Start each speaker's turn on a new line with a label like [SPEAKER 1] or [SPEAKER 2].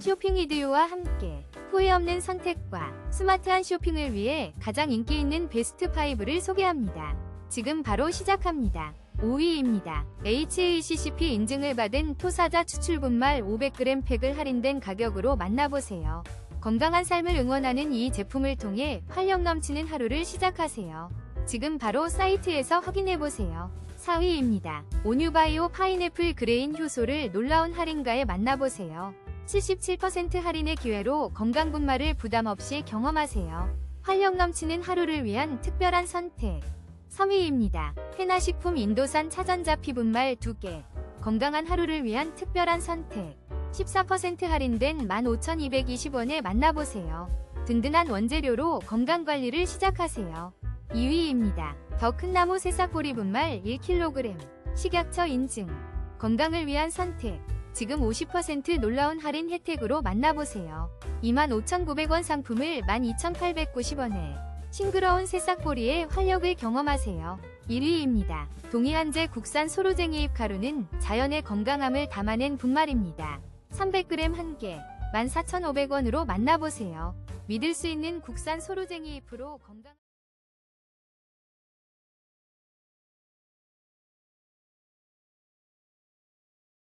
[SPEAKER 1] 쇼핑 이디오와 함께 후회 없는 선택과 스마트한 쇼핑을 위해 가장 인기 있는 베스트 5를 소개합니다. 지금 바로 시작합니다. 5위입니다. HACCP 인증을 받은 토사자 추출 분말 500g 팩을 할인된 가격으로 만나보세요. 건강한 삶을 응원하는 이 제품을 통해 활력 넘치는 하루를 시작하세요. 지금 바로 사이트에서 확인해보세요. 4위입니다. 온유바이오 파인애플 그레인 효소를 놀라운 할인가에 만나보세요. 77% 할인의 기회로 건강 분말을 부담 없이 경험하세요. 활력 넘치는 하루를 위한 특별한 선택. 3위입니다. 페나식품 인도산 차전자 피분말 2개. 건강한 하루를 위한 특별한 선택. 14% 할인된 15,220원에 만나보세요. 든든한 원재료로 건강관리를 시작하세요. 2위입니다. 더 큰 나무 새싹보리 분말 1kg. 식약처 인증. 건강을 위한 선택. 지금 50% 놀라운 할인 혜택으로 만나보세요. 25,900원 상품을 12,890원에 싱그러운 새싹보리의 활력을 경험하세요. 1위입니다. 동해안제 국산 소로쟁이 잎 가루는 자연의 건강함을 담아낸 분말입니다. 300g 1개 14,500원으로 만나보세요. 믿을 수 있는 국산 소로쟁이 잎으로 건강